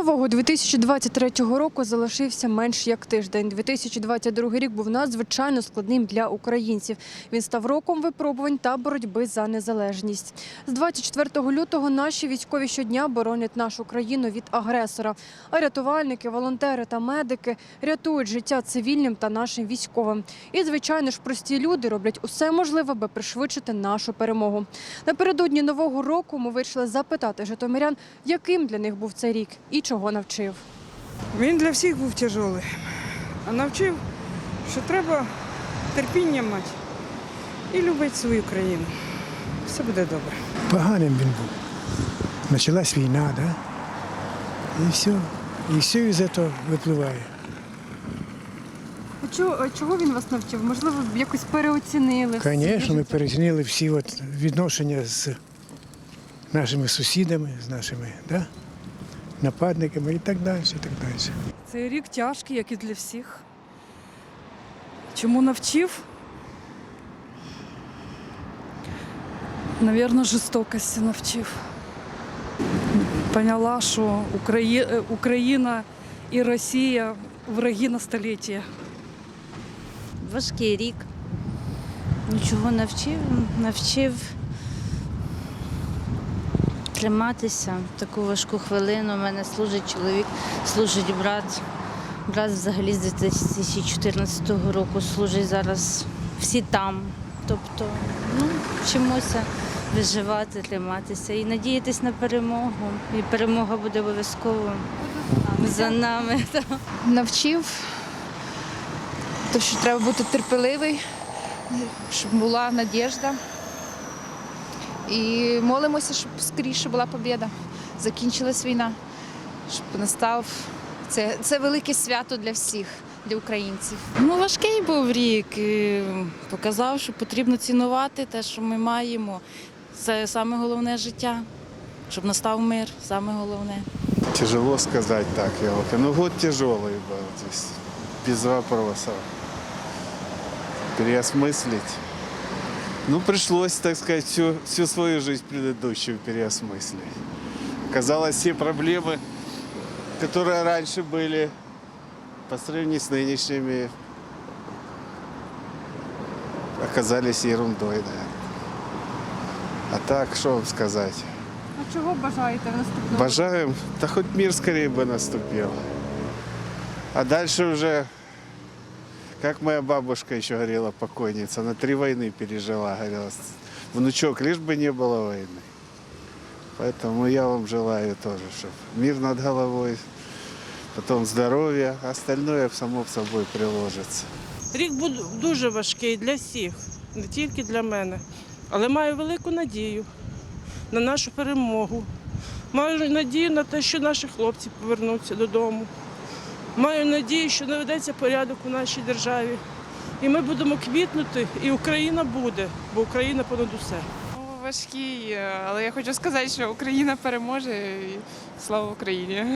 нового 2023 року залишився менш як тиждень. 2022 рік був надзвичайно складним для українців. Він став роком випробувань та боротьби за незалежність. З 24 лютого наші військові щодня боронять нашу країну від агресора. А рятувальники, волонтери та медики рятують життя цивільним та нашим військовим. І, звичайно ж, прості люди роблять усе можливе, аби пришвидшити нашу перемогу. Напередодні нового року ми вирішили запитати житомирян, яким для них був цей рік і чого навчив. Він для всіх був тяжелий, а навчив, що треба терпіння мати і любити свою країну. Все буде добре. Поганим він був. Почалась війна, да? І все. І все із цього випливає. Чого, чого він вас навчив? Можливо, якось переоцінили. Звісно, ми перецінили всі от відношення з нашими сусідами, з нашими да? Нападниками і так далі. І так далі. Цей рік тяжкий, як і для всіх. Чому навчив? Навірно, жорстокості навчив. Поняла, що Украї... е, Україна і Росія враги на століття. важкий рік. Нічого навчив, навчив триматися в таку важку хвилину. У мене служить чоловік, служить брат. Брат взагалі з 2014 року служить зараз всі там. Тобто, ну, вчимося виживати, триматися і надіятися на перемогу. І перемога буде обов'язково за нами. навчив, то, що треба бути терпеливий, щоб була надіжда І молимося, щоб скоріше була побіда. Закінчилась війна, щоб настав це, це велике свято для всіх, для українців. Ну, важкий був рік. і Показав, що потрібно цінувати те, що ми маємо. Це саме головне життя, щоб настав мир, саме головне. Тяжело сказать так, Елка. Ну год тяжелый был здесь, без вопросов. Переосмыслить. Ну, пришлось, так сказать, всю, всю свою жизнь предыдущую переосмыслить. Казалось, все проблемы, которые раньше были, по сравнению с нынешними, оказались ерундой, наверное. А так, что вам сказать? А чого бажаєте в наступному? Бажаем, да хоть мир скорее бы наступил. А дальше уже, как моя бабушка еще говорила, покойница, она три войны пережила, говорила, «С- внучок, лишь бы не было войны. Поэтому я вам желаю тоже, чтобы мир над головой, потом здоровья, а остальное само собой приложится. Рік був дуже важкий для всіх, не тільки для мене. Але маю велику надію на нашу перемогу. Маю надію на те, що наші хлопці повернуться додому. Маю надію, що наведеться порядок у нашій державі. І ми будемо квітнути, і Україна буде, бо Україна понад усе. Важкий, але я хочу сказати, що Україна переможе і слава Україні.